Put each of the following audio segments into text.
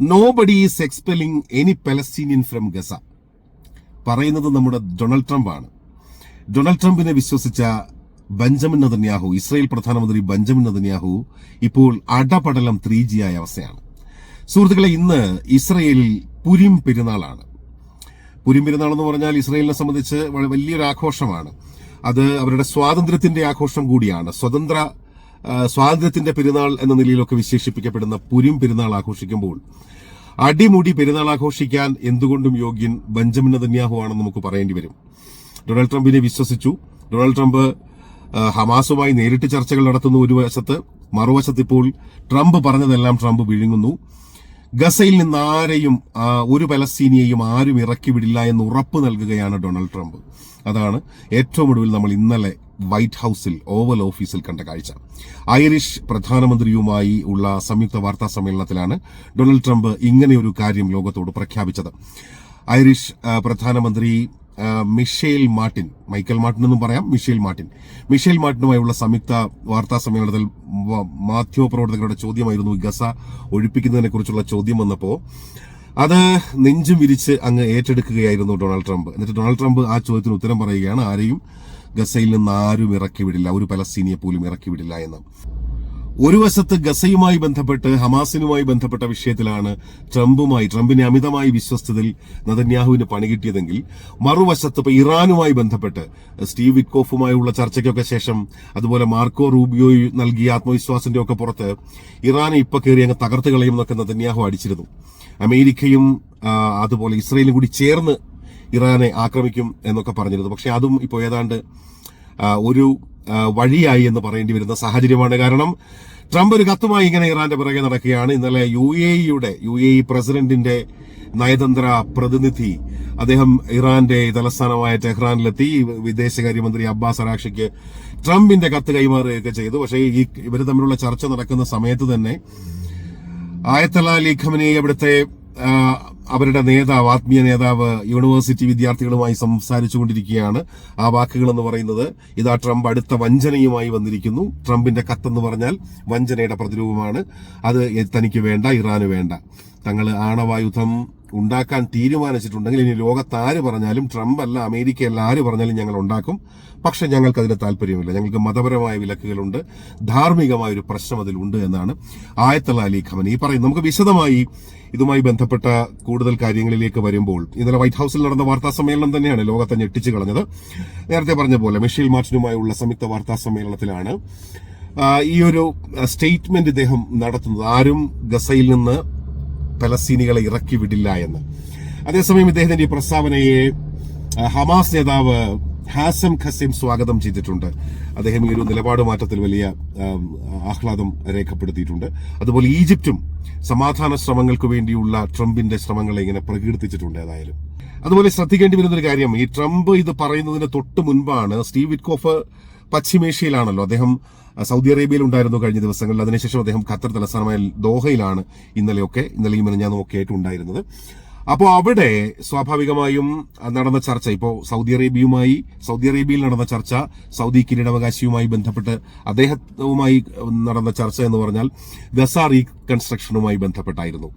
Nobody is expelling any Palestinian from Gaza പറയുന്നത് നമ്മുടെ Donald Trump ആണ്. ഡൊണാൾഡ് ട്രംപിനെ വിശ്വസിച്ച ബെഞ്ചമിൻ നദന്യാഹു ഇസ്രായേൽ പ്രധാനമന്ത്രി ബെഞ്ചമിൻ നദന്യാഹു ഇപ്പോൾ അടപടലം ത്രീ ജി ആയ അവസ്ഥയാണ്. സുഹൃത്തുക്കളെ ഇന്ന് ഇസ്രയേലിൽ പുരിം പെരുന്നാളാണ്. പുരിം പെരുന്നാൾ എന്ന് പറഞ്ഞാൽ ഇസ്രയേലിനെ സംബന്ധിച്ച് വലിയൊരു ആഘോഷമാണ്. അത് അവരുടെ സ്വാതന്ത്ര്യത്തിന്റെ ആഘോഷം കൂടിയാണ്. സ്വതന്ത്ര സ്വാതന്ത്ര്യത്തിന്റെ പെരുന്നാൾ എന്ന നിലയിലൊക്കെ വിശേഷിപ്പിക്കപ്പെടുന്ന പുരിം പെരുന്നാൾ ആഘോഷിക്കുമ്പോൾ അടിമുടി പെരുന്നാൾ ആഘോഷിക്കാൻ എന്തുകൊണ്ടും യോഗ്യൻ ബെഞ്ചമിൻ നെതന്യാഹു ആണെന്ന് നമുക്ക് പറയേണ്ടി വരും. ഡൊണാൾഡ് ട്രംപിനെ വിശ്വസിച്ചു. ഡൊണാൾഡ് ട്രംപ് ഹമാസുമായി നേരിട്ട് ചർച്ചകൾ നടത്തുന്നു ഒരു വശത്ത് മറുവശത്ത് ഇപ്പോൾ ട്രംപ് പറഞ്ഞതെല്ലാം ട്രംപ് വിഴുങ്ങുന്നു. ഗസയിൽ നിന്ന് ആരെയും ഒരു പലസ്തീനിയെയും ആരും ഇറക്കി വിടില്ല എന്ന് ഉറപ്പ് നൽകുകയാണ് ഡൊണാൾഡ് ട്രംപ്. അതാണ് ഏറ്റവും ഒടുവിൽ നമ്മൾ ഇന്നലെ വൈറ്റ് ഹൌസിൽ ഓവൽ ഓഫീസിൽ കണ്ട കാഴ്ച. ഐറിഷ് പ്രധാനമന്ത്രിയുമായി ഉള്ള സംയുക്ത വാർത്താ സമ്മേളനത്തിലാണ് ഡൊണാൾഡ് ട്രംപ് ഇങ്ങനെയൊരു കാര്യം ലോകത്തോട് പ്രഖ്യാപിച്ചത്. ഐറിഷ് പ്രധാനമന്ത്രി മിഷേൽ മാർട്ടിൻ മൈക്കൽ മാർട്ടിൻ എന്നും പറയാം മിഷേൽ മാർട്ടിൻ. മിഷേൽ മാർട്ടിനുമായുള്ള സംയുക്ത വാർത്താ സമ്മേളനത്തിൽ മാധ്യമപ്രവർത്തകരുടെ ചോദ്യമായിരുന്നു ഗസ ഒഴിപ്പിക്കുന്നതിനെ കുറിച്ചുള്ള ചോദ്യം വന്നപ്പോ. അത് നെഞ്ചും വിരിച്ച് അങ്ങ് ഏറ്റെടുക്കുകയായിരുന്നു ഡൊണാൾഡ് ട്രംപ്. എന്നിട്ട് ഡൊണാൾഡ് ട്രംപ് ആ ചോദ്യത്തിന് ഉത്തരം പറയുകയാണ്. ആരെയും ഗസയിൽ നിന്ന് ആരും ഇറക്കി വിടില്ല. ഒരു പലസ്തീനിയെ പോലും ഇറക്കി വിടില്ല എന്ന്. ഒരു വശത്ത് ഗസയുമായി ബന്ധപ്പെട്ട് ഹമാസിനുമായി ബന്ധപ്പെട്ട വിഷയത്തിലാണ് ട്രംപുമായി ട്രംപിനെ അമിതമായി വിശ്വസ്തതിൽ നദന്യാഹുവിന് പണി കിട്ടിയതെങ്കിൽ മറുവശത്ത് ഇപ്പോൾ ഇറാനുമായി ബന്ധപ്പെട്ട് സ്റ്റീവ് വിറ്റ്കോഫുമായുള്ള ചർച്ചയ്ക്കൊക്കെ ശേഷം അതുപോലെ മാർക്കോ റൂബിയോ നൽകിയ ആത്മവിശ്വാസത്തിന്റെ ഒക്കെ പുറത്ത് ഇറാനെ ഇപ്പൊ കയറി അങ്ങ് തകർത്ത് കളയുമെന്നൊക്കെ നദന്യാഹു അടിച്ചിരുന്നു. അമേരിക്കയും അതുപോലെ ഇസ്രയേലും കൂടി ചേർന്ന് ഇറാനെ ആക്രമിക്കും എന്നൊക്കെ പറഞ്ഞിരുന്നു. പക്ഷെ അതും ഇപ്പോൾ ഏതാണ്ട് ഒരു വഴിയായി എന്ന് പറയേണ്ടി വരുന്ന സാഹചര്യമാണ്. കാരണം ട്രംപ് ഒരു കത്തുമായി ഇങ്ങനെ ഇറാന്റെ പിറകെ നടക്കുകയാണ്. ഇന്നലെ യു എ ഇയുടെ യു എ ഇ പ്രസിഡന്റിന്റെ നയതന്ത്ര പ്രതിനിധി അദ്ദേഹം ഇറാന്റെ തലസ്ഥാനമായ ടെഹ്റാനിലെത്തി. വിദേശകാര്യമന്ത്രി അബ്ബാസ് അറാക്ഷിക്ക് ട്രംപിന്റെ കത്ത് കൈമാറുകയൊക്കെ ചെയ്തു. പക്ഷേ ഈ ഇവർ തമ്മിലുള്ള ചർച്ച നടക്കുന്ന സമയത്ത് തന്നെ ആയത്തല അലി ഖമനി അവിടുത്തെ അവരുടെ നേതാവ് ആത്മീയ നേതാവ് യൂണിവേഴ്സിറ്റി വിദ്യാർത്ഥികളുമായി സംസാരിച്ചു കൊണ്ടിരിക്കുകയാണ് ആ വാക്കുകൾ എന്ന് പറയുന്നത് ഇതാ ട്രംപ് അടുത്ത വഞ്ചനയുമായി വന്നിരിക്കുന്നു. ട്രംപിന്റെ കത്തെന്ന് പറഞ്ഞാൽ വഞ്ചനയുടെ പ്രതിരൂപമാണ്. അത് തനിക്ക് വേണ്ട ഇറാന് വേണ്ട. തങ്ങൾ ആണവായുധം ഉണ്ടാക്കാൻ തീരുമാനിച്ചിട്ടുണ്ടെങ്കിൽ ഇനി ലോകത്ത് ആര് പറഞ്ഞാലും ട്രംപ് അല്ല അമേരിക്കയല്ല ആര് പറഞ്ഞാലും ഞങ്ങൾ ഉണ്ടാക്കും. പക്ഷെ ഞങ്ങൾക്ക് അതിന് താല്പര്യമില്ല. ഞങ്ങൾക്ക് മതപരമായ വിലക്കുകളുണ്ട്. ധാർമ്മികമായ ഒരു പ്രശ്നം അതിലുണ്ട് എന്നാണ് ആയത്തല അലി ഖമനി ഈ പറയും നമുക്ക് വിശദമായി ഇതുമായി ബന്ധപ്പെട്ട കൂടുതൽ കാര്യങ്ങളിലേക്ക് വരുമ്പോൾ ഇന്നലെ വൈറ്റ് ഹൌസിൽ നടന്ന വാർത്താ സമ്മേളനം തന്നെയാണ് ലോകത്തെ ഞെട്ടിച്ചു കളഞ്ഞത്. നേരത്തെ പറഞ്ഞ പോലെ മിഷേൽ മാർട്ടിനുമായുള്ള സംയുക്ത വാർത്താ സമ്മേളനത്തിലാണ് ഈ ഒരു സ്റ്റേറ്റ്മെന്റ് ഇദ്ദേഹം നടത്തുന്നത്. ആരും ഗസയിൽ നിന്ന് പലസ്തീനികളെ ഇറക്കി വിടില്ല എന്ന്. അതേസമയം ഇദ്ദേഹത്തിന്റെ ഈ പ്രസ്താവനയെ ഹമാസ് നേതാവ് ഹാസം ഖസീം സ്വാഗതം ചെയ്തിട്ടുണ്ട്. അദ്ദേഹം ഈ ഒരു നിലപാട് മാറ്റത്തിൽ വലിയ ആഹ്ലാദം രേഖപ്പെടുത്തിയിട്ടുണ്ട്. അതുപോലെ ഈജിപ്തും സമാധാന ശ്രമങ്ങൾക്ക് വേണ്ടിയുള്ള ട്രംപിന്റെ ശ്രമങ്ങളെ ഇങ്ങനെ പ്രകീർത്തിച്ചിട്ടുണ്ട് ഏതായാലും. അതുപോലെ ശ്രദ്ധിക്കേണ്ടി വരുന്ന ഒരു കാര്യം ഈ ട്രംപ് ഇത് പറയുന്നതിന് തൊട്ട് മുൻപാണ് സ്റ്റീവ് വിറ്റ്കോഫ് പശ്ചിമേഷ്യയിലാണല്ലോ. അദ്ദേഹം സൗദി അറേബ്യയിൽ ഉണ്ടായിരുന്നു കഴിഞ്ഞ ദിവസങ്ങളിൽ. അതിനുശേഷം അദ്ദേഹം ഖത്തർ തലസ്ഥാനമായ ദോഹയിലാണ് ഇന്നലെയൊക്കെ ഇന്നലെയും മിനിഞ്ഞാന്നും ഒക്കെ ആയിട്ട് ഉണ്ടായിരുന്നത്. അപ്പോൾ അവിടെ സ്വാഭാവികമായും നടന്ന ചർച്ച ഇപ്പോൾ സൗദി അറേബ്യയുമായി സൗദി അറേബ്യയിൽ നടന്ന ചർച്ച സൗദി കിരീടാവകാശിയുമായി ബന്ധപ്പെട്ട് അദ്ദേഹവുമായി നടന്ന ചർച്ച എന്ന് പറഞ്ഞാൽ ഗസ റീകൺസ്ട്രക്ഷനുമായി ബന്ധപ്പെട്ടായിരുന്നു.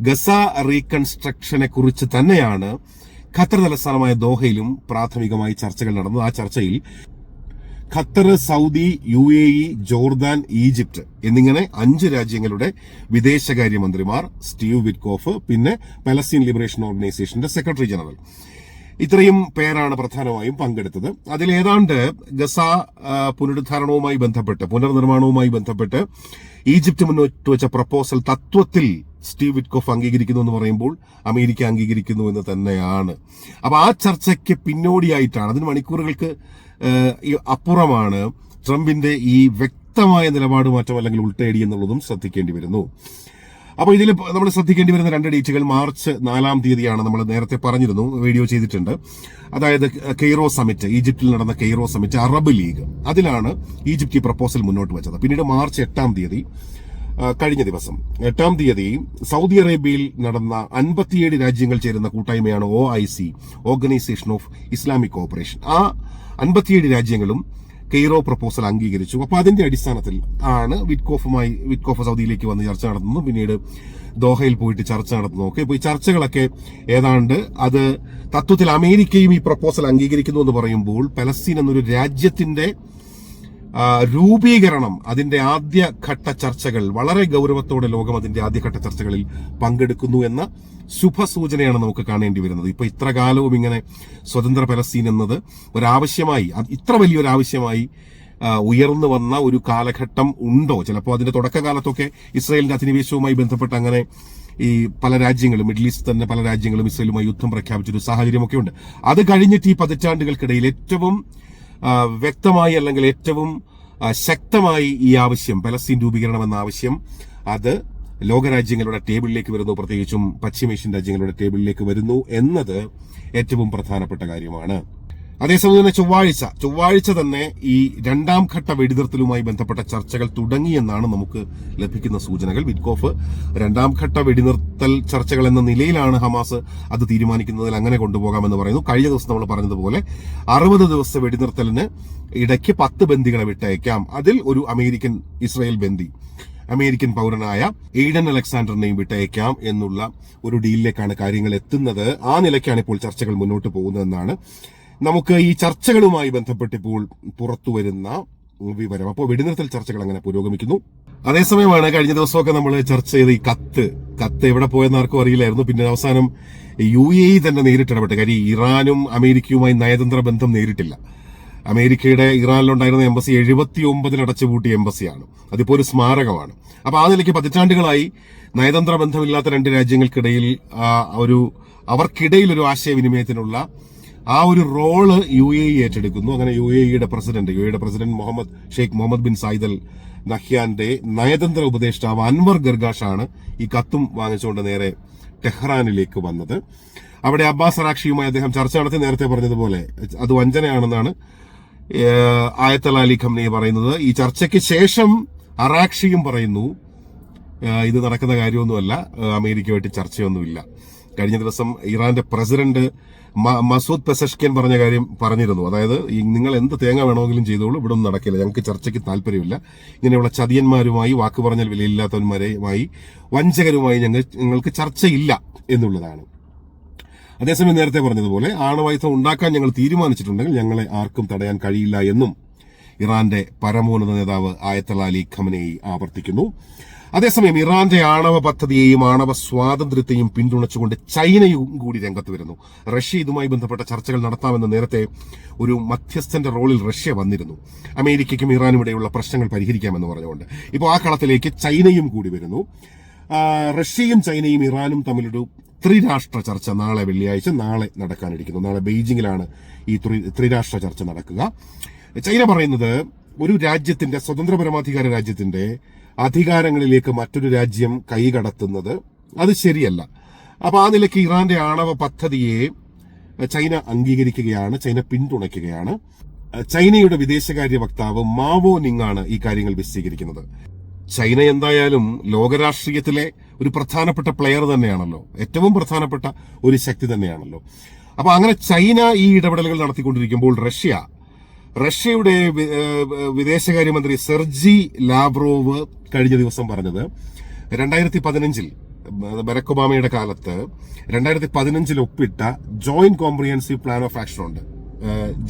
ഗസ റീകൺസ്ട്രക്ഷനെ കുറിച്ച് തന്നെയാണ് ഖത്തർ തലസ്ഥാനമായ ദോഹയിലും പ്രാഥമികമായി ചർച്ചകൾ നടന്നത്. ആ ചർച്ചയിൽ Qatar Saudi U A E Jordan Egypt എന്നിങ്ങനെ അഞ്ച് രാജ്യങ്ങളുടെ വിദേശകാര്യമന്ത്രിമാർ സ്റ്റീവ് വിറ്റ്കോഫ് പിന്നെ പലസ്തീൻ ലിബറേഷൻ ഓർഗനൈസേഷന്റെ സെക്രട്ടറി ജനറൽ. ഇത്രയും പേരാണ് പ്രധാനമായും പങ്കെടുത്തത്. അതിലേതാണ്ട് ഗസ പുനരുദ്ധാരണവുമായി ബന്ധപ്പെട്ട് പുനർനിർമ്മാണവുമായി ബന്ധപ്പെട്ട് ഈജിപ്ത് മുന്നോട്ട് വെച്ച പ്രപ്പോസൽ തത്വത്തിൽ സ്റ്റീവ് വിറ്റ്കോഫ് അംഗീകരിക്കുന്നു എന്ന് പറയുമ്പോൾ അമേരിക്ക അംഗീകരിക്കുന്നു എന്ന് തന്നെയാണ്. അപ്പൊ ആ ചർച്ചയ്ക്ക് പിന്നോടിയായിട്ടാണ് അതിന് മണിക്കൂറുകൾക്ക് അപ്പുറമാണ് ട്രംപിന്റെ ഈ വ്യക്തമായ നിലപാട് മാറ്റം അല്ലെങ്കിൽ ഉൾട്ടേടി എന്നുള്ളതും ശ്രദ്ധിക്കേണ്ടി വരുന്നു. അപ്പോൾ ഇതിൽ നമ്മൾ ശ്രദ്ധിക്കേണ്ടി വരുന്ന രണ്ട് ഡേറ്റുകൾ മാർച്ച് നാലാം തീയതിയാണ് നമ്മൾ നേരത്തെ പറഞ്ഞിരുന്നു വീഡിയോ ചെയ്തിട്ടുണ്ട്. അതായത് കെയ്റോ സമിറ്റ് ഈജിപ്തിൽ നടന്ന കെയ്റോ സമിറ്റ് അറബ് ലീഗ്. അതിലാണ് ഈജിപ്ത് ഈ പ്രപ്പോസൽ മുന്നോട്ട് വെച്ചത്. പിന്നീട് മാർച്ച് എട്ടാം തീയതി കഴിഞ്ഞ ദിവസം. എട്ടാം തീയതി സൗദി അറേബ്യയിൽ നടന്ന അൻപത്തിയേഴ് രാജ്യങ്ങൾ ചേരുന്ന കൂട്ടായ്മയാണ് O I C organisation of Islamic cooperation ആ അൻപത്തിയേഴ് രാജ്യങ്ങളും കെയ്റോ പ്രപ്പോസൽ അംഗീകരിച്ചു. അപ്പൊ അതിന്റെ അടിസ്ഥാനത്തിൽ ആണ് വിറ്റ്കോഫുമായി വിറ്റ്കോഫ് സൗദിയിലേക്ക് വന്ന് ചർച്ച നടത്തുന്നു പിന്നീട് ദോഹയിൽ പോയിട്ട് ചർച്ച നടത്തുന്നു ഓക്കെ ഇപ്പൊ ഈ ചർച്ചകളൊക്കെ ഏതാണ്ട് അത് തത്വത്തിൽ അമേരിക്കയും ഈ പ്രപ്പോസൽ അംഗീകരിക്കുന്നു എന്ന് പറയുമ്പോൾ പലസ്തീൻ എന്നൊരു രാജ്യത്തിന്റെ രൂപീകരണം അതിന്റെ ആദ്യഘട്ട ചർച്ചകൾ വളരെ ഗൗരവത്തോടെ ലോകം അതിന്റെ ആദ്യഘട്ട ചർച്ചകളിൽ പങ്കെടുക്കുന്നു എന്ന ശുഭസൂചനയാണ് നമുക്ക് കാണേണ്ടി വരുന്നത്. ഇപ്പൊ ഇത്ര കാലവും ഇങ്ങനെ സ്വതന്ത്ര പലസ്തീൻ എന്നത് ഒരാവശ്യമായി ഇത്ര വലിയൊരു ആവശ്യമായി ഉയർന്നു വന്ന ഒരു കാലഘട്ടം ഉണ്ടോ? ചിലപ്പോൾ അതിന്റെ തുടക്കകാലത്തൊക്കെ ഇസ്രായേലിന്റെ അധിനിവേശവുമായി ബന്ധപ്പെട്ട് അങ്ങനെ ഈ പല രാജ്യങ്ങളും മിഡിൽ ഈസ്റ്റ് തന്നെ പല രാജ്യങ്ങളും ഇസ്രായേലുമായി യുദ്ധം പ്രഖ്യാപിച്ചൊരു സാഹചര്യമൊക്കെ ഉണ്ട് അത് കഴിഞ്ഞിട്ട് ഈ പതിറ്റാണ്ടുകൾക്കിടയിൽ ഏറ്റവും വ്യക്തമായി അല്ലെങ്കിൽ ഏറ്റവും ശക്തമായി ഈ ആവശ്യം പലസ്തീൻ രൂപീകരണം എന്ന ആവശ്യം അത് ലോകരാജ്യങ്ങളുടെ ടേബിളിലേക്ക് വരുന്നു പ്രത്യേകിച്ചും പശ്ചിമേഷ്യൻ രാജ്യങ്ങളുടെ ടേബിളിലേക്ക് വരുന്നു എന്നത് ഏറ്റവും പ്രധാനപ്പെട്ട കാര്യമാണ്. അതേസമയം തന്നെ ചൊവ്വാഴ്ച ചൊവ്വാഴ്ച തന്നെ ഈ രണ്ടാം ഘട്ട വെടിനിർത്തലുമായി ബന്ധപ്പെട്ട ചർച്ചകൾ തുടങ്ങിയെന്നാണ് നമുക്ക് ലഭിക്കുന്ന സൂചനകൾ. വിറ്റ്കോഫ് രണ്ടാം ഘട്ട വെടിനിർത്തൽ ചർച്ചകൾ എന്ന നിലയിലാണ് ഹമാസ് അത് തീരുമാനിക്കുന്നതിൽ അങ്ങനെ കൊണ്ടുപോകാമെന്ന് പറയുന്നു. കഴിഞ്ഞ ദിവസം നമ്മൾ പറഞ്ഞതുപോലെ അറുപത് ദിവസത്തെ വെടിനിർത്തലിന് ഇടയ്ക്ക് പത്ത് ബന്ദികളെ വിട്ടയക്കാം. അതിൽ ഒരു അമേരിക്കൻ ഇസ്രായേൽ ബന്ദി അമേരിക്കൻ പൗരനായ എയ്ഡൻ അലക്സാണ്ടറിനെയും വിട്ടയക്കാം എന്നുള്ള ഒരു ഡീലിലേക്കാണ് കാര്യങ്ങൾ എത്തുന്നത്. ആ നിലയ്ക്കാണ് ഇപ്പോൾ ചർച്ചകൾ മുന്നോട്ട് പോകുന്നതെന്നാണ് നമുക്ക് ഈ ചർച്ചകളുമായി ബന്ധപ്പെട്ടിപ്പോൾ പുറത്തു വരുന്ന വിവരം. അപ്പോൾ വെടിനിർത്തൽ ചർച്ചകൾ അങ്ങനെ പുരോഗമിക്കുന്നു. അതേസമയമാണ് കഴിഞ്ഞ ദിവസമൊക്കെ നമ്മൾ ചർച്ച ചെയ്ത് ഈ കത്ത്. കത്ത് എവിടെ പോയെന്ന് ആർക്കും അറിയില്ലായിരുന്നു. പിന്നെ അവസാനം യു എ ഇ തന്നെ നേരിട്ടിടപെട്ടു കാര്യം ഇറാനും അമേരിക്കയുമായി നയതന്ത്ര ബന്ധം നേരിട്ടില്ല. അമേരിക്കയുടെ ഇറാനിലുണ്ടായിരുന്ന എംബസി എഴുപത്തി ഒമ്പതിൽ അടച്ചുപൂട്ടിയ എംബസിയാണ്. അതിപ്പോ ഒരു സ്മാരകമാണ്. അപ്പൊ ആ നിലയ്ക്ക് പതിറ്റാണ്ടുകളായി നയതന്ത്ര ബന്ധമില്ലാത്ത രണ്ട് രാജ്യങ്ങൾക്കിടയിൽ ഒരു അവർക്കിടയിൽ ഒരു ആശയവിനിമയത്തിനുള്ള ആ ഒരു റോൾ യു എ ഇ ഏറ്റെടുക്കുന്നു. അങ്ങനെ യു എ ഇയുടെ പ്രസിഡന്റ് യു എയുടെ president Muhammad Sheikh Muhammad bin Zayed al നഹ്യാന്റെ നയതന്ത്ര ഉപദേഷ്ടാവ് അൻവർ ഗർഗാഷാണ് ഈ കത്തും വാങ്ങിച്ചുകൊണ്ട് നേരെ ടെഹ്റാനിലേക്ക് വന്നത്. അവിടെ അബ്ബാസ് അറാക്ഷിയുമായി അദ്ദേഹം ചർച്ച നടത്തി നേരത്തെ പറഞ്ഞതുപോലെ അത് വഞ്ചനയാണെന്നാണ് ആയത്തലാലി ഖംനെ പറയുന്നത്. ഈ ചർച്ചയ്ക്ക് ശേഷം അറാക്ഷിയും പറയുന്നു ഇത് നടക്കുന്ന കാര്യമൊന്നുമല്ല അമേരിക്കയുമായിട്ട് ചർച്ചയൊന്നുമില്ല. കഴിഞ്ഞ ദിവസം ഇറാന്റെ പ്രസിഡന്റ് മസൂദ് പെസഷ്കൻ പറഞ്ഞ കാര്യം പറഞ്ഞിരുന്നു. അതായത് നിങ്ങൾ എന്ത് തേങ്ങ വേണമെങ്കിലും ചെയ്തോളൂ ഇവിടെ ഒന്നും നടക്കില്ല. ഞങ്ങൾക്ക് ചർച്ചയ്ക്ക് താല്പര്യമില്ല. ഇങ്ങനെയുള്ള ചതിയന്മാരുമായി വാക്ക് പറഞ്ഞാൽ വിലയില്ലാത്തവന്മാരുമായി വഞ്ചകരുമായി ഞങ്ങൾ ഞങ്ങൾക്ക് ചർച്ചയില്ല എന്നുള്ളതാണ്. അതേസമയം നേരത്തെ പറഞ്ഞതുപോലെ ആണവായുധം ഉണ്ടാക്കാൻ ഞങ്ങൾ തീരുമാനിച്ചിട്ടുണ്ടെങ്കിൽ ഞങ്ങളെ ആർക്കും തടയാൻ കഴിയില്ല എന്നും ഇറാന്റെ പരമോന്നത നേതാവ് ആയത്തലാലി ഖമനേയി ആവർത്തിക്കുന്നു. അതേസമയം ഇറാന്റെ ആണവ പദ്ധതിയെയും ആണവ സ്വാതന്ത്ര്യത്തെയും പിന്തുണച്ചുകൊണ്ട് ചൈനയും കൂടി രംഗത്ത് വരുന്നു. റഷ്യ ഇതുമായി ബന്ധപ്പെട്ട ചർച്ചകൾ നടത്താമെന്ന് നേരത്തെ ഒരു മധ്യസ്ഥന്റെ റോളിൽ റഷ്യ വന്നിരുന്നു. അമേരിക്കയ്ക്കും ഇറാനും ഇടയുള്ള പ്രശ്നങ്ങൾ പരിഹരിക്കാമെന്ന് പറഞ്ഞുകൊണ്ട്. ഇപ്പോൾ ആ കളത്തിലേക്ക് ചൈനയും കൂടി വരുന്നു. റഷ്യയും ചൈനയും ഇറാനും തമ്മിലൊരു ത്രിരാഷ്ട്ര ചർച്ച നാളെ വെള്ളിയാഴ്ച നാളെ നടക്കാനിരിക്കുന്നു. നാളെ ബെയ്ജിങ്ങിലാണ് ഈ ത്രിരാഷ്ട്ര ചർച്ച നടക്കുക. ചൈന പറയുന്നത് ഒരു രാജ്യത്തിന്റെ സ്വതന്ത്ര പരമാധികാര രാജ്യത്തിന്റെ അധികാരങ്ങളിലേക്ക് മറ്റൊരു രാജ്യം കൈകടത്തുന്നത് അത് ശരിയല്ല. അപ്പോൾ ആ നിലയ്ക്ക് ഇറാന്റെ ആണവ പദ്ധതിയെ ചൈന അംഗീകരിക്കുകയാണ് ചൈന പിന്തുണയ്ക്കുകയാണ്. ചൈനയുടെ വിദേശകാര്യ വക്താവ് മാവോ നിങ്ങാണ് ഈ കാര്യങ്ങൾ വിശദീകരിക്കുന്നത്. ചൈന എന്തായാലും ലോകരാഷ്ട്രീയത്തിലെ ഒരു പ്രധാനപ്പെട്ട പ്ലെയർ തന്നെയാണല്ലോ. ഏറ്റവും പ്രധാനപ്പെട്ട ഒരു ശക്തി തന്നെയാണല്ലോ. അപ്പൊ അങ്ങനെ ചൈന ഈ ഇടപെടലുകൾ നടത്തിക്കൊണ്ടിരിക്കുമ്പോൾ റഷ്യ റഷ്യയുടെ വിദേശകാര്യമന്ത്രി സെർജി ലാബ്രോവ് കഴിഞ്ഞ ദിവസം പറഞ്ഞത് രണ്ടായിരത്തി പതിനഞ്ചിൽ ബരക് ഒബാമയുടെ കാലത്ത് രണ്ടായിരത്തി പതിനഞ്ചിൽ ഒപ്പിട്ട joint comprehensive plan of action ഉണ്ട്.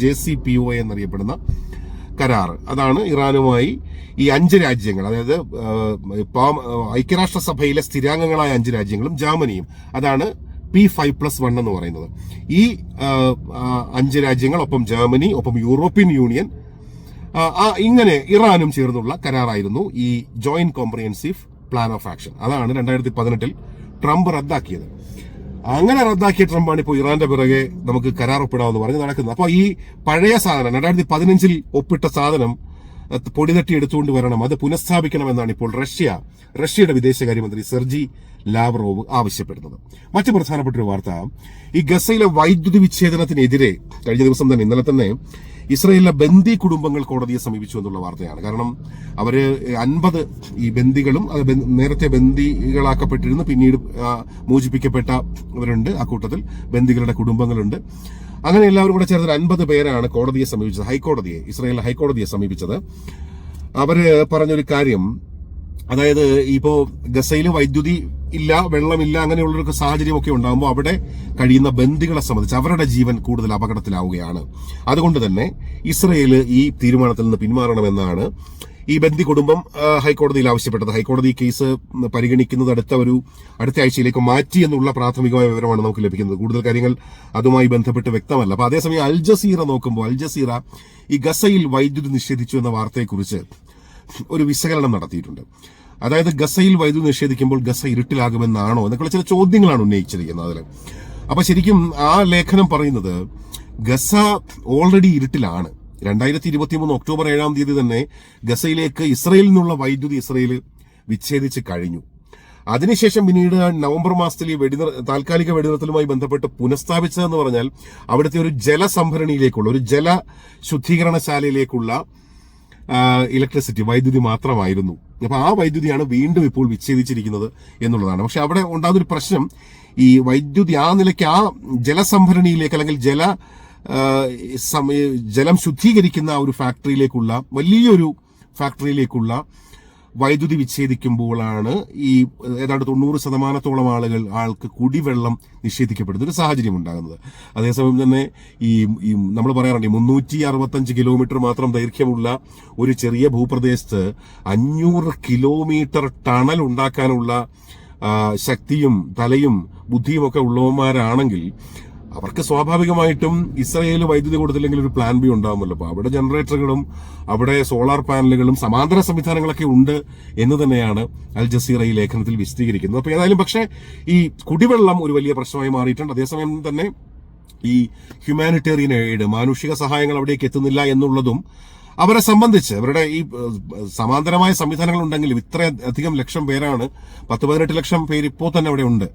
ജെ സി പി ഒ എന്നറിയപ്പെടുന്ന കരാർ. അതാണ് ഇറാനുമായി ഈ അഞ്ച് രാജ്യങ്ങൾ അതായത് ഐക്യരാഷ്ട്രസഭയിലെ സ്ഥിരാംഗങ്ങളായ അഞ്ച് രാജ്യങ്ങളും ജർമ്മനിയും. അതാണ് പി ഫൈവ് പ്ലസ് വൺ എന്ന് പറയുന്നത്. ഈ അഞ്ച് രാജ്യങ്ങൾ ഒപ്പം ജർമ്മനി ഒപ്പം യൂറോപ്യൻ യൂണിയൻ ഇങ്ങനെ ഇറാനും ചേർന്നുള്ള കരാറായിരുന്നു ഈ joint comprehensive plan of action അതാണ് രണ്ടായിരത്തി പതിനെട്ടിൽ ട്രംപ് റദ്ദാക്കിയത്. അങ്ങനെ റദ്ദാക്കിയ ട്രംപാണ് ഇപ്പോൾ ഇറാന്റെ പിറകെ നമുക്ക് കരാർ ഒപ്പിടാമെന്ന് പറഞ്ഞ് നടക്കുന്നത്. അപ്പോൾ ഈ പഴയ സാധനം രണ്ടായിരത്തി പതിനഞ്ചിൽ ഒപ്പിട്ട സാധനം പൊടിതട്ടി എടുത്തുകൊണ്ട് വരണം അത് പുനഃസ്ഥാപിക്കണമെന്നാണ് ഇപ്പോൾ റഷ്യ റഷ്യയുടെ വിദേശകാര്യമന്ത്രി സെർജി ലാവ്റോവ് ആവശ്യപ്പെടുന്നത്. മറ്റു പ്രധാനപ്പെട്ട ഒരു വാർത്ത ഈ ഗസയിലെ വൈദ്യുതി വിച്ഛേദനത്തിനെതിരെ കഴിഞ്ഞ ദിവസം തന്നെ ഇന്നലെ തന്നെ ഇസ്രയേലിലെ ബന്ദി കുടുംബങ്ങൾ കോടതിയെ സമീപിച്ചു എന്നുള്ള വാർത്തയാണ്. കാരണം അവർ അൻപത് ഈ ബന്ദികളും അത് നേരത്തെ ബന്ദികളാക്കപ്പെട്ടിരുന്നു പിന്നീട് മോചിപ്പിക്കപ്പെട്ടവരുണ്ട് ആ കൂട്ടത്തിൽ ബന്ദികളുടെ കുടുംബങ്ങളുണ്ട്. അങ്ങനെ എല്ലാവരും കൂടെ ചേർന്ന് അൻപത് പേരാണ് കോടതിയെ സമീപിച്ചത് ഹൈക്കോടതിയെ ഇസ്രയേലിലെ ഹൈക്കോടതിയെ സമീപിച്ചത്. അവർ പറഞ്ഞൊരു കാര്യം അതായത് ഇപ്പോൾ ഗസയിൽ വൈദ്യുതി ഇല്ല വെള്ളമില്ല അങ്ങനെയുള്ളൊരു സാഹചര്യമൊക്കെ ഉണ്ടാകുമ്പോൾ അവിടെ കഴിയുന്ന ബന്ധികളെ സംബന്ധിച്ച് അവരുടെ ജീവൻ കൂടുതൽ അപകടത്തിലാവുകയാണ്. അതുകൊണ്ട് തന്നെ ഇസ്രയേൽ ഈ തീരുമാനത്തിൽ നിന്ന് പിന്മാറണമെന്നാണ് ഈ ബന്ദി കുടുംബം ഹൈക്കോടതിയിൽ ആവശ്യപ്പെട്ടത്. ഹൈക്കോടതി കേസ് പരിഗണിക്കുന്നത് അടുത്ത ഒരു അടുത്ത ആഴ്ചയിലേക്ക് മാറ്റി എന്നുള്ള പ്രാഥമികമായ വിവരമാണ് നമുക്ക് ലഭിക്കുന്നത്. കൂടുതൽ കാര്യങ്ങൾ അതുമായി ബന്ധപ്പെട്ട് വ്യക്തമല്ല. അപ്പോൾ അതേസമയം അൽ ജസീറ നോക്കുമ്പോൾ അൽ ജസീറ ഈ ഗസയിൽ വൈദ്യുതി നിഷേധിച്ചു എന്ന വാർത്തയെക്കുറിച്ച് ഒരു വിശകലനം നടത്തിയിട്ടുണ്ട്. അതായത് ഗസയിൽ വൈദ്യുതി നിഷേധിക്കുമ്പോൾ ഗസ ഇരുട്ടിലാകുമെന്നാണോ എന്നൊക്കെയുള്ള ചില ചോദ്യങ്ങളാണ് ഉന്നയിച്ചിരിക്കുന്നത് അതിൽ അപ്പൊ ശരിക്കും ആ ലേഖനം പറയുന്നത് ഗസ ഓൾറെഡി ഇരുട്ടിലാണ്. രണ്ടായിരത്തി ഇരുപത്തി മൂന്ന് ഒക്ടോബർ ഏഴാം തീയതി തന്നെ ഗസയിലേക്ക് ഇസ്രയേലിൽ നിന്നുള്ള വൈദ്യുതി ഇസ്രയേൽ വിച്ഛേദിച്ച് കഴിഞ്ഞു. അതിനുശേഷം പിന്നീട് നവംബർ മാസത്തിൽ ഈ വെടിനിർ താൽക്കാലിക വെടിനിർത്തലുമായി ബന്ധപ്പെട്ട് പുനഃസ്ഥാപിച്ചതെന്ന് പറഞ്ഞാൽ അവിടുത്തെ ഒരു ജലസംഭരണിയിലേക്കുള്ള ഒരു ജല ശുദ്ധീകരണശാലയിലേക്കുള്ള ഇലക്ട്രിസിറ്റി വൈദ്യുതി മാത്രമായിരുന്നു. അപ്പൊ ആ വൈദ്യുതിയാണ് വീണ്ടും ഇപ്പോൾ വിച്ഛേദിച്ചിരിക്കുന്നത് എന്നുള്ളതാണ്. പക്ഷെ അവിടെ ഉണ്ടാകുന്ന ഒരു പ്രശ്നം ഈ വൈദ്യുതി ആ നിലയ്ക്ക് ആ ജലസംഭരണിയിലേക്ക് അല്ലെങ്കിൽ ജല ജലം ശുദ്ധീകരിക്കുന്ന ഒരു ഫാക്ടറിയിലേക്കുള്ള വലിയൊരു ഫാക്ടറിയിലേക്കുള്ള വൈദ്യുതി വിച്ഛേദിക്കുമ്പോഴാണ് ഈ ഏതാണ്ട് തൊണ്ണൂറ് ശതമാനത്തോളം ആളുകൾ ആൾക്ക് കുടിവെള്ളം നിഷേധിക്കപ്പെടുന്ന ഒരു സാഹചര്യം ഉണ്ടാകുന്നത്. അതേസമയം തന്നെ ഈ നമ്മൾ പറയാറുണ്ട് മുന്നൂറ്റി അറുപത്തഞ്ച് കിലോമീറ്റർ മാത്രം ദൈർഘ്യമുള്ള ഒരു ചെറിയ ഭൂപ്രദേശത്ത് അഞ്ഞൂറ് കിലോമീറ്റർ ടണൽ ഉണ്ടാക്കാനുള്ള ശക്തിയും തലയും ബുദ്ധിയും ഒക്കെ ഉള്ളവന്മാരാണെങ്കിൽ അവർക്ക് സ്വാഭാവികമായിട്ടും ഇസ്രയേൽ വൈദ്യുതി കൊടുത്തില്ലെങ്കിൽ ഒരു പ്ലാൻ ബി ഉണ്ടാവുമല്ലോ. അപ്പൊ അവിടെ ജനറേറ്ററുകളും അവിടെ സോളാർ പാനലുകളും സമാന്തര സംവിധാനങ്ങളൊക്കെ ഉണ്ട് എന്ന് തന്നെയാണ് അൽ ജസീറ ഈ ലേഖനത്തിൽ വിശദീകരിക്കുന്നത്. അപ്പോൾ ഏതായാലും പക്ഷേ ഈ കുടിവെള്ളം ഒരു വലിയ പ്രശ്നമായി മാറിയിട്ടുണ്ട്. അതേസമയം തന്നെ ഈ ഹ്യൂമാനിറ്റേറിയൻ എയ്ഡ് മാനുഷിക സഹായങ്ങൾ അവിടേക്ക് എത്തുന്നില്ല എന്നുള്ളതും അവരെ സംബന്ധിച്ച് അവരുടെ ഈ സമാന്തരമായ സംവിധാനങ്ങൾ ഉണ്ടെങ്കിലും ഇത്രയധികം ലക്ഷം പേരാണ് പത്ത് പതിനെട്ട് ലക്ഷം പേര് ഇപ്പോൾ തന്നെ അവിടെ ഉണ്ട്.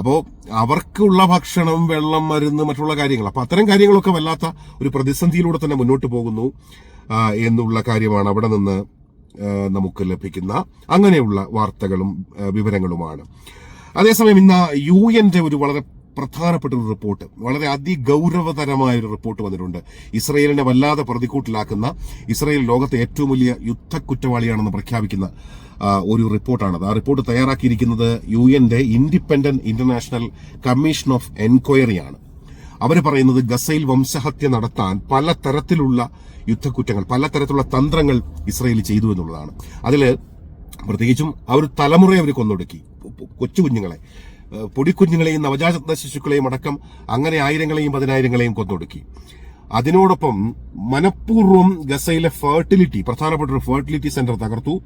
അപ്പോൾ അവർക്കുള്ള ഭക്ഷണം വെള്ളം മരുന്ന് മറ്റുള്ള കാര്യങ്ങൾ. അപ്പോൾ അത്തരം കാര്യങ്ങളൊക്കെ വല്ലാത്ത ഒരു പ്രതിസന്ധിയിലൂടെ തന്നെ മുന്നോട്ട് പോകുന്നു എന്നുള്ള കാര്യമാണ് അവിടെ നിന്ന് നമുക്ക് ലഭിക്കുന്ന അങ്ങനെയുള്ള വാർത്തകളും വിവരങ്ങളുമാണ്. അതേസമയം ഇന്ന് യു എന്റെ ഒരു വളരെ പ്രധാനപ്പെട്ട ഒരു റിപ്പോർട്ട്. വളരെ അതിഗൗരവതരമായ ഒരു റിപ്പോർട്ട് വന്നിട്ടുണ്ട്. ഇസ്രയേലിനെ വല്ലാതെ പ്രതിക്കൂട്ടിലാക്കുന്ന ഇസ്രയേൽ ലോകത്തെ ഏറ്റവും വലിയ യുദ്ധ കുറ്റവാളിയാണെന്ന് പ്രഖ്യാപിക്കുന്ന ഒരു റിപ്പോർട്ടാണത്. ആ റിപ്പോർട്ട് തയ്യാറാക്കിയിരിക്കുന്നത് യു എന്റെ ഇൻഡിപെൻഡന്റ് ഇന്റർനാഷണൽ കമ്മീഷൻ ഓഫ് എൻക്വയറിയാണ് അവർ പറയുന്നത് ഗസയിൽ വംശഹത്യ നടത്താൻ പല തരത്തിലുള്ള യുദ്ധക്കുറ്റങ്ങൾ പല തരത്തിലുള്ള തന്ത്രങ്ങൾ ഇസ്രയേൽ ചെയ്തു എന്നുള്ളതാണ്. അതിൽ പ്രത്യേകിച്ചും ആ ഒരു തലമുറയെ അവർ കൊന്നൊടുക്കി. കൊച്ചു കുഞ്ഞുങ്ങളെ. പൊടിക്കുഞ്ഞുങ്ങളെയും നവജാത ശിശുക്കളെയും അടക്കം അങ്ങനെ ആയിരങ്ങളെയും പതിനായിരങ്ങളെയും കൊന്നൊടുക്കി. അതിനോടൊപ്പം മനഃപൂർവം ഗസയിലെ ഫെർട്ടിലിറ്റി പ്രധാനപ്പെട്ട ഒരു ഫെർട്ടിലിറ്റി സെന്റർ തകർത്തു.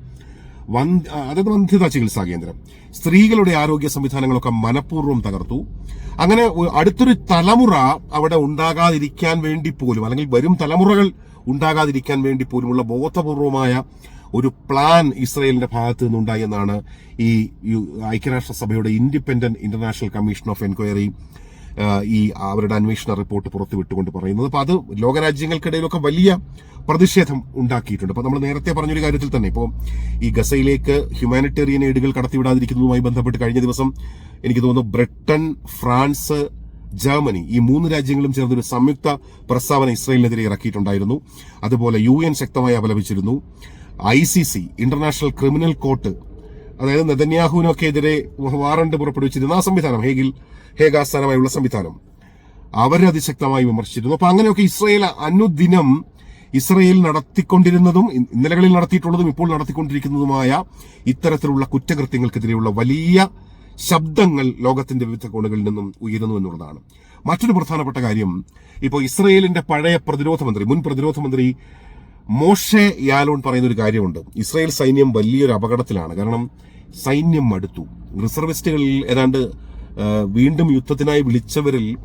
അതായത് വന്ധ്യതാ ചികിത്സാ കേന്ദ്രം. സ്ത്രീകളുടെ ആരോഗ്യ സംവിധാനങ്ങളൊക്കെ മനഃപൂർവം തകർത്തു. അങ്ങനെ അടുത്തൊരു തലമുറ അവിടെ ഉണ്ടാകാതിരിക്കാൻ വേണ്ടി പോലും അല്ലെങ്കിൽ വരും തലമുറകൾ ഉണ്ടാകാതിരിക്കാൻ വേണ്ടി പോലുമുള്ള ബോധപൂർവമായ ഒരു പ്ലാൻ ഇസ്രയേലിന്റെ ഭാഗത്ത് നിന്നുണ്ടായി എന്നാണ് ഈ ഐക്യരാഷ്ട്ര സഭയുടെ independent international commission of enquiry ഈ അവരുടെ അന്വേഷണ റിപ്പോർട്ട് പുറത്തുവിട്ടുകൊണ്ട് പറയുന്നത്. അപ്പൊ അത് ലോകരാജ്യങ്ങൾക്കിടയിലൊക്കെ വലിയ പ്രതിഷേധം ഉണ്ടാക്കിയിട്ടുണ്ട്. അപ്പൊ നമ്മൾ നേരത്തെ പറഞ്ഞൊരു കാര്യത്തിൽ തന്നെ ഇപ്പോൾ ഈ ഗസയിലേക്ക് ഹ്യൂമാനിറ്റേറിയൻ എയ്ഡുകൾ കടത്തിവിടാതിരിക്കുന്നതുമായി ബന്ധപ്പെട്ട് കഴിഞ്ഞ ദിവസം എനിക്ക് തോന്നുന്നു ബ്രിട്ടൻ ഫ്രാൻസ് ജർമ്മനി ഈ മൂന്ന് രാജ്യങ്ങളും ചേർന്നൊരു സംയുക്ത പ്രസ്താവന ഇസ്രയേലിനെതിരെ ഇറക്കിയിട്ടുണ്ടായിരുന്നു. അതുപോലെ യു എൻ ശക്തമായി അപലപിച്ചിരുന്നു. I C C international criminal court അതായത് നെതന്യാഹുവിനൊക്കെ എതിരെ വാറണ്ട് പുറപ്പെടുവിച്ചിരുന്ന ആ സംവിധാനം ഹേഗിൽ ഹേഗ് ആസ്ഥാനമായുള്ള സംവിധാനം. അവരെ അതിശക്തമായി വിമർശിച്ചിരുന്നു. അപ്പൊ അങ്ങനെയൊക്കെ ഇസ്രയേൽ അനുദിനം ഇസ്രയേൽ നടത്തിക്കൊണ്ടിരുന്നതും ഇന്നലകളിൽ നടത്തിയിട്ടുള്ളതും ഇപ്പോൾ നടത്തിക്കൊണ്ടിരിക്കുന്നതുമായ ഇത്തരത്തിലുള്ള കുറ്റകൃത്യങ്ങൾക്കെതിരെയുള്ള വലിയ ശബ്ദങ്ങൾ ലോകത്തിന്റെ വിവിധ കോണുകളിൽ നിന്നും ഉയരുന്നു എന്നുള്ളതാണ്. മറ്റൊരു പ്രധാനപ്പെട്ട കാര്യം ഇപ്പോൾ ഇസ്രയേലിന്റെ പഴയ പ്രതിരോധ മന്ത്രി മുൻ പ്രതിരോധ മന്ത്രി മോഷെ യാലോൺ പറയുന്ന ഒരു കാര്യമുണ്ട്. ഇസ്രായേൽ സൈന്യം വലിയൊരു അപകടത്തിലാണ്. കാരണം സൈന്യം മടുത്തു. റിസർവിസ്റ്റുകളിൽ ഏതാണ്ട് വീണ്ടും യുദ്ധത്തിനായി വിളിച്ചവരിൽ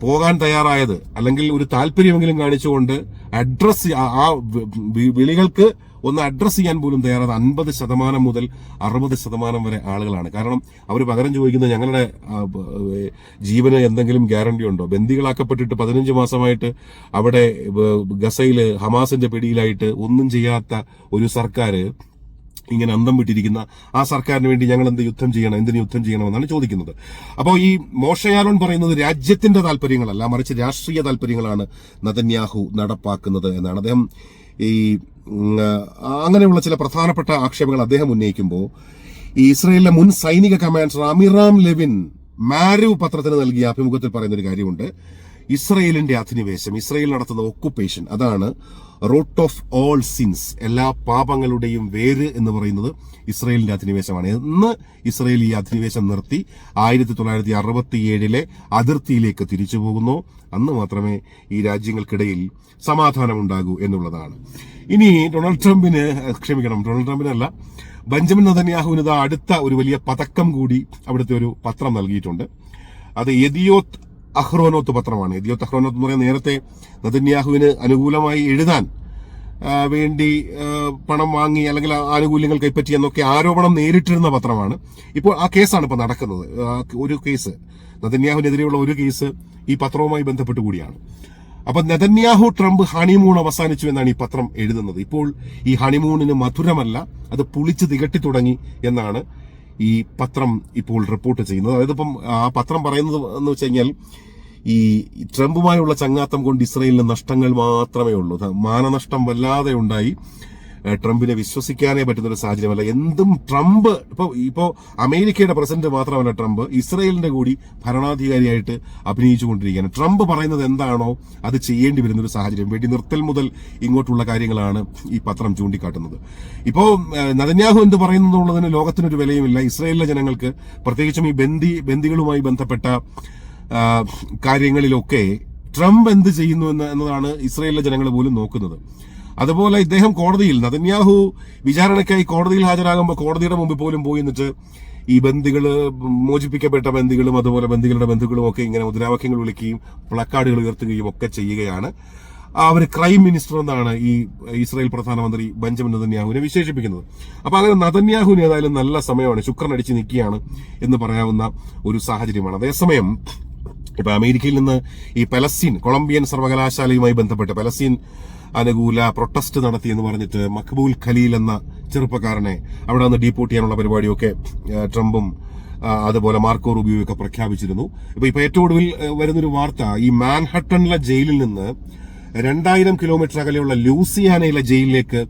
പോകാൻ തയ്യാറായത് അല്ലെങ്കിൽ ഒരു താല്പര്യമെങ്കിലും കാണിച്ചുകൊണ്ട് അഡ്രസ് ആ വിളികൾക്ക് ഒന്ന് അഡ്രസ്സ് ചെയ്യാൻ പോലും തയ്യാറായത് അൻപത് ശതമാനം മുതൽ അറുപത് ശതമാനം വരെ ആളുകളാണ്. കാരണം അവർ പകരം ചോദിക്കുന്നത് ഞങ്ങളുടെ ജീവന് എന്തെങ്കിലും ഗ്യാരണ്ടി ഉണ്ടോ? ബന്ദികളാക്കപ്പെട്ടിട്ട് പതിനഞ്ച് മാസമായിട്ട് അവിടെ ഗസയിൽ ഹമാസിന്റെ പിടിയിലായിട്ട് ഒന്നും ചെയ്യാത്ത ഒരു സർക്കാർ ഇങ്ങനെ അന്തം വിട്ടിരിക്കുന്ന ആ സർക്കാരിന് വേണ്ടി ഞങ്ങൾ എന്ത് യുദ്ധം ചെയ്യണം എന്തിന് യുദ്ധം ചെയ്യണമെന്നാണ് ചോദിക്കുന്നത്. അപ്പോൾ ഈ മോശയാലോൺ പറയുന്നത് രാജ്യത്തിന്റെ താല്പര്യങ്ങളല്ല മറിച്ച് രാഷ്ട്രീയ താല്പര്യങ്ങളാണ് നതന്യാഹു നടപ്പാക്കുന്നത് എന്നാണ്. അദ്ദേഹം ഈ അങ്ങനെയുള്ള ചില പ്രധാനപ്പെട്ട ആക്ഷേപങ്ങൾ അദ്ദേഹം ഉന്നയിക്കുമ്പോൾ ഈ ഇസ്രയേലിലെ മുൻ സൈനിക കമാൻഡർ അമിറാം ലെവിൻ മാരു പത്രത്തിന് നൽകിയ അഭിമുഖത്തിൽ പറയുന്ന ഒരു കാര്യമുണ്ട്. ഇസ്രയേലിന്റെ അധിനിവേശം ഇസ്രയേൽ നടത്തുന്ന ഒക്കുപ്പേഷൻ അതാണ് റൂട്ട് ഓഫ് ഓൾ സിൻസ് എല്ലാ പാപങ്ങളുടെയും വേര് എന്ന് പറയുന്നത് ഇസ്രയേലിന്റെ അധിനിവേശമാണ്. ഇന്ന് ഇസ്രയേൽ ഈ അധിനിവേശം നിർത്തി ആയിരത്തി തൊള്ളായിരത്തി അറുപത്തിയേഴിലെ അതിർത്തിയിലേക്ക് തിരിച്ചു പോകുന്നു. അന്ന് മാത്രമേ ഈ രാജ്യങ്ങൾക്കിടയിൽ സമാധാനമുണ്ടാകൂ എന്നുള്ളതാണ്. ഇനി ഡൊണാൾഡ് ട്രംപിന് ക്ഷമിക്കണം ഡൊണാൾഡ് ട്രംപിനല്ല ബെഞ്ചമിൻ നദന്യാഹുവിന് അടുത്ത ഒരു വലിയ പതക്കം കൂടി അവിടുത്തെ ഒരു പത്രം നൽകിയിട്ടുണ്ട്. അത് എദിയോത്ത് അഹ്റോനോത്ത് പത്രമാണ്. ഇദിയോത്ത് അഹ്റോനോത്ത് എന്ന് പറയുന്നത് നേരത്തെ നദന്യാഹുവിന് അനുകൂലമായി എഴുതാൻ വേണ്ടി പണം വാങ്ങി അല്ലെങ്കിൽ ആനുകൂല്യങ്ങൾ കൈപ്പറ്റി എന്നൊക്കെ ആരോപണം നേരിട്ടിരുന്ന പത്രമാണ്. ഇപ്പോൾ ആ കേസാണ് ഇപ്പോൾ നടക്കുന്നത്. ഒരു കേസ് നദന്യാഹുവിനെതിരെയുള്ള ഒരു കേസ് ഈ പത്രവുമായി ബന്ധപ്പെട്ട് കൂടിയാണ്. അപ്പൊ നെതന്യാഹു ട്രംപ് ഹണിമൂൺ അവസാനിച്ചു എന്നാണ് ഈ പത്രം എഴുതുന്നത്. ഇപ്പോൾ ഈ ഹണിമൂണിന് മധുരമല്ല അത് പുളിച്ച് തികട്ടി തുടങ്ങി എന്നാണ് ഈ പത്രം ഇപ്പോൾ റിപ്പോർട്ട് ചെയ്യുന്നത്. അതായത് ഇപ്പം ആ പത്രം പറയുന്നത് എന്ന് വെച്ച് കഴിഞ്ഞാൽ ഈ ട്രംപുമായുള്ള ചങ്ങാത്തം കൊണ്ട് ഇസ്രയേലിന് നഷ്ടങ്ങൾ മാത്രമേ ഉള്ളൂ. മാനനഷ്ടം വല്ലാതെ ഉണ്ടായി. ട്രംപിനെ വിശ്വസിക്കാനേ പറ്റുന്ന ഒരു സാഹചര്യമല്ല. എന്തും ട്രംപ് ഇപ്പൊ ഇപ്പോ അമേരിക്കയുടെ പ്രസിഡന്റ് മാത്രമല്ല ട്രംപ് ഇസ്രയേലിന്റെ കൂടി ഭരണാധികാരിയായിട്ട് അഭിനയിച്ചുകൊണ്ടിരിക്കുകയാണ്. ട്രംപ് പറയുന്നത് എന്താണോ അത് ചെയ്യേണ്ടി വരുന്ന ഒരു സാഹചര്യം. വേണ്ടി നിർത്തൽ മുതൽ ഇങ്ങോട്ടുള്ള കാര്യങ്ങളാണ് ഈ പത്രം ചൂണ്ടിക്കാട്ടുന്നത്. ഇപ്പോ നദന്യാഹു എന്ത് പറയുന്നതുള്ളതിന് ലോകത്തിനൊരു വിലയുമില്ല. ഇസ്രയേലിലെ ജനങ്ങൾക്ക് പ്രത്യേകിച്ചും ഈ ബന്ദി ബന്ദികളുമായി ബന്ധപ്പെട്ട കാര്യങ്ങളിലൊക്കെ ട്രംപ് എന്ത് ചെയ്യുന്നു എന്ന് എന്നതാണ് ഇസ്രയേലിലെ ജനങ്ങൾ പോലും നോക്കുന്നത്. അതുപോലെ ഇദ്ദേഹം കോടതിയിൽ നതന്യാഹു വിചാരണയ്ക്കായി കോടതിയിൽ ഹാജരാകുമ്പോൾ കോടതിയുടെ മുമ്പിൽ പോലും പോയി എന്നിട്ട് ഈ ബന്ധികൾ മോചിപ്പിക്കപ്പെട്ട ബന്ധികളും അതുപോലെ ബന്ധികളുടെ ബന്ധുക്കളും ഒക്കെ ഇങ്ങനെ മുദ്രാവാക്യങ്ങൾ വിളിക്കുകയും പ്ലക്കാർഡുകൾ ഉയർത്തുകയും ഒക്കെ ചെയ്യുകയാണ്. അവർ ക്രൈം മിനിസ്റ്റർ എന്നാണ് ഈ ഇസ്രായേൽ പ്രധാനമന്ത്രി ബെഞ്ചമിൻ നതന്യാഹുവിനെ വിശേഷിപ്പിക്കുന്നത്. അപ്പൊ അങ്ങനെ നതന്യാഹുവിന് ഏതായാലും നല്ല സമയമാണ് ശുക്രൻ അടിച്ച് നിൽക്കുകയാണ് എന്ന് പറയാവുന്ന ഒരു സാഹചര്യമാണ്. അതേസമയം ഇപ്പൊ അമേരിക്കയിൽ നിന്ന് ഈ പലസ്തീൻ കൊളംബിയൻ സർവകലാശാലയുമായി ബന്ധപ്പെട്ട് പലസ്തീൻ അനുകൂല പ്രൊട്ടസ്റ്റ് നടത്തി എന്ന് പറഞ്ഞിട്ട് മഖബൂൽ ഖലീൽ എന്ന ചെറുപ്പക്കാരനെ അവിടെ നിന്ന് ഡീപ്പോർട്ട് ചെയ്യാനുള്ള പരിപാടിയൊക്കെ ട്രംപും അതുപോലെ മാർക്കോ റൂബിയോ ഒക്കെ പ്രഖ്യാപിച്ചിരുന്നു. ഇപ്പൊ ഇപ്പൊ ഏറ്റവും ഒടുവിൽ വരുന്നൊരു വാർത്ത ഈ മാൻഹട്ടണിലെ ജയിലിൽ നിന്ന് രണ്ടായിരം കിലോമീറ്റർ അകലെയുള്ള ലൂസിയാനയിലെ ജയിലിലേക്ക്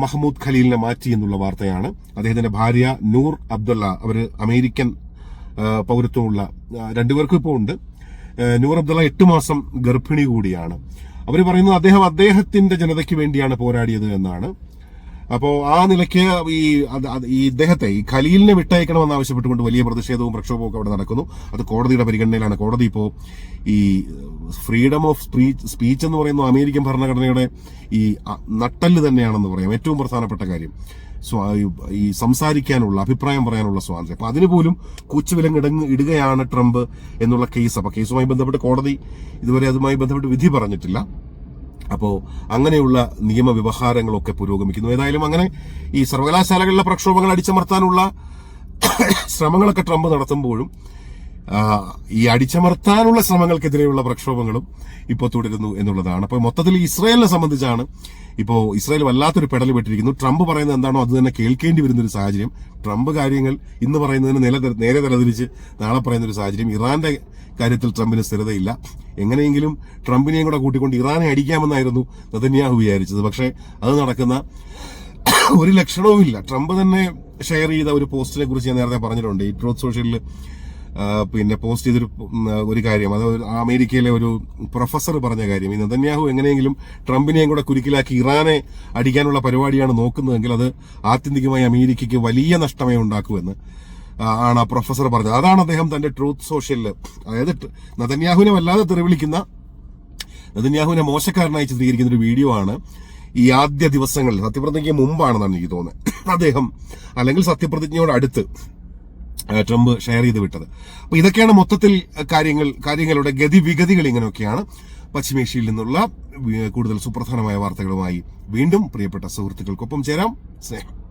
മഹ്മൂദ് ഖലീലിനെ മാറ്റി എന്നുള്ള വാർത്തയാണ്. അദ്ദേഹത്തിന്റെ ഭാര്യ നൂർ അബ്ദുള്ള അവർ അമേരിക്കൻ പൗരത്വമുള്ള രണ്ടുപേർക്കും ഇപ്പോൾ ഉണ്ട്. നൂർ അബ്ദുള്ള എട്ട് മാസം ഗർഭിണി കൂടിയാണ്. അവർ പറയുന്നത് അദ്ദേഹം അദ്ദേഹത്തിന്റെ ജനതയ്ക്ക് വേണ്ടിയാണ് പോരാടിയത് എന്നാണ്. അപ്പോൾ ആ നിലയ്ക്ക് ഈ ഈ ഇദ്ദേഹത്തെ ഈ ഖലീലിനെ വിട്ടയക്കണമെന്ന് ആവശ്യപ്പെട്ടുകൊണ്ട് വലിയ പ്രതിഷേധവും പ്രക്ഷോഭവും ഒക്കെ അവിടെ നടക്കുന്നു. അത് കോടതിയുടെ പരിഗണനയിലാണ്. കോടതി ഇപ്പോൾ ഈ ഫ്രീഡം ഓഫ് സ്പീച്ച് എന്ന് പറയുന്ന അമേരിക്കൻ ഭരണഘടനയുടെ ഈ നട്ടൽ തന്നെയാണെന്ന് പറയാം. ഏറ്റവും പ്രധാനപ്പെട്ട കാര്യം. ഈ സംസാരിക്കാനുള്ള അഭിപ്രായം പറയാനുള്ള സ്വാതന്ത്ര്യം. അപ്പൊ അതിന് പോലും കൂച്ചുവിലങ്ങിടങ്ങ് ഇടുകയാണ് ട്രംപ് എന്നുള്ള കേസ്. അപ്പൊ കേസുമായി ബന്ധപ്പെട്ട് കോടതി ഇതുവരെ അതുമായി ബന്ധപ്പെട്ട് വിധി പറഞ്ഞിട്ടില്ല. അപ്പോ അങ്ങനെയുള്ള നിയമവ്യവഹാരങ്ങളൊക്കെ പുരോഗമിക്കുന്നു. ഏതായാലും അങ്ങനെ ഈ സർവകലാശാലകളിലെ പ്രക്ഷോഭങ്ങൾ അടിച്ചമർത്താനുള്ള ശ്രമങ്ങളൊക്കെ ട്രംപ് നടത്തുമ്പോഴും ഈ അടിച്ചമർത്താനുള്ള ശ്രമങ്ങൾക്കെതിരെയുള്ള പ്രക്ഷോഭങ്ങളും ഇപ്പോൾ തുടരുന്നു എന്നുള്ളതാണ്. അപ്പോൾ മൊത്തത്തിൽ ഇസ്രായേലിനെ സംബന്ധിച്ചാണ് ഇപ്പോൾ ഇസ്രായേൽ വല്ലാത്തൊരു പെടൽ പെട്ടിരിക്കുന്നു. ട്രംപ് പറയുന്നത് എന്താണോ അത് തന്നെ കേൾക്കേണ്ടി വരുന്ന ഒരു സാഹചര്യം. ട്രംപ് കാര്യങ്ങൾ ഇന്ന് പറയുന്നതിന് നില നേരെ തലതിരിച്ച് നാളെ പറയുന്ന ഒരു സാഹചര്യം. ഇറാന്റെ കാര്യത്തിൽ ട്രംപിന് സ്ഥിരതയില്ല. എങ്ങനെയെങ്കിലും ട്രംപിനെയും കൂടെ കൂട്ടിക്കൊണ്ട് ഇറാനെ അടിക്കാമെന്നായിരുന്നു നതന്യാഹു വിചാരിച്ചത്. പക്ഷേ അത് നടക്കുന്ന ഒരു ലക്ഷണവുമില്ല. ട്രംപ് തന്നെ ഷെയർ ചെയ്ത ഒരു പോസ്റ്റിനെ കുറിച്ച് ഞാൻ നേരത്തെ പറഞ്ഞിട്ടുണ്ട്. ഈ ട്രൂത്ത് സോഷ്യലിൽ പിന്നെ പോസ്റ്റ് ചെയ്തൊരു ഒരു കാര്യം. അത് അമേരിക്കയിലെ ഒരു പ്രൊഫസർ പറഞ്ഞ കാര്യം. ഈ നെതന്യാഹു എങ്ങനെയെങ്കിലും ട്രംപിനെയും കൂടെ കുരുക്കിലാക്കി ഇറാനെ അടിക്കാനുള്ള പരിപാടിയാണ് നോക്കുന്നതെങ്കിൽ അത് ആത്യന്തികമായി അമേരിക്കയ്ക്ക് വലിയ നഷ്ടമേ ഉണ്ടാക്കുമെന്ന് എന്ന് ആണ് ആ പ്രൊഫസർ പറഞ്ഞത്. അതാണ് അദ്ദേഹം തന്റെ ട്രൂത്ത് സോഷ്യലിൽ അതായത് നതന്യാഹുവിനെ വല്ലാതെ തെറിവിളിക്കുന്ന നെതന്യാഹുവിനെ മോശക്കാരനായി ചിത്രീകരിക്കുന്ന ഒരു വീഡിയോ ആണ് ഈ ആദ്യ ദിവസങ്ങളിൽ സത്യപ്രതിജ്ഞയ്ക്ക് മുമ്പാണെന്നാണ് എനിക്ക് തോന്നുന്നത്. അദ്ദേഹം അല്ലെങ്കിൽ സത്യപ്രതിജ്ഞയോട് അടുത്ത് ട്രംപ് ഷെയർ ചെയ്ത് വിട്ടത്. അപ്പൊ ഇതൊക്കെയാണ് മൊത്തത്തിൽ കാര്യങ്ങൾ കാര്യങ്ങളുടെ ഗതിവിഗതികൾ ഇങ്ങനെയൊക്കെയാണ് പശ്ചിമേഷ്യയിൽ നിന്നുള്ള കൂടുതൽ സുപ്രധാനമായ വാർത്തകളുമായി വീണ്ടും പ്രിയപ്പെട്ട സുഹൃത്തുക്കൾക്കൊപ്പം ചേരാം. സ്നേഹം.